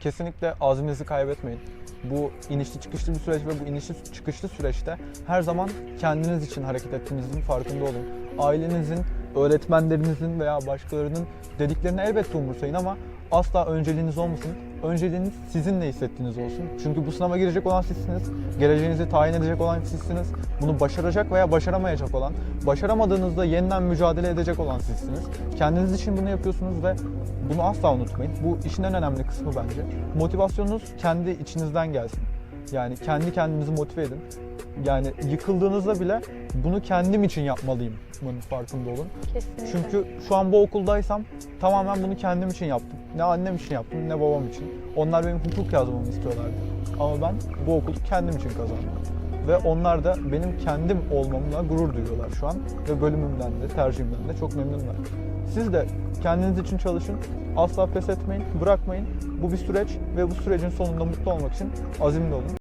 Kesinlikle azminizi kaybetmeyin. Bu inişli çıkışlı bir süreç ve bu inişli çıkışlı süreçte her zaman kendiniz için hareket ettiğinizin farkında olun. Ailenizin, öğretmenlerinizin veya başkalarının dediklerini elbette umursayın ama asla önceliğiniz olmasın. Önceliğiniz sizin ne hissettiğiniz olsun. Çünkü bu sınava girecek olan sizsiniz. Geleceğinizi tayin edecek olan sizsiniz. Bunu başaracak veya başaramayacak olan, başaramadığınızda yeniden mücadele edecek olan sizsiniz. Kendiniz için bunu yapıyorsunuz ve bunu asla unutmayın. Bu işin en önemli kısmı bence. Motivasyonunuz kendi içinizden gelsin. Yani kendi kendinizi motive edin. Yani yıkıldığınızda bile bunu kendim için yapmalıyım. Bunun farkında olun. Kesinlikle. Çünkü şu an bu okuldaysam tamamen bunu kendim için yaptım. Ne annem için yaptım ne babam için. Onlar benim hukuk yazmamı istiyorlardı. Ama ben bu okulu kendim için kazandım. Ve onlar da benim kendim olmamla gurur duyuyorlar şu an. Ve bölümümden de tercihimden de çok memnunlar. Siz de kendiniz için çalışın. Asla pes etmeyin, bırakmayın. Bu bir süreç ve bu sürecin sonunda mutlu olmak için azimli olun.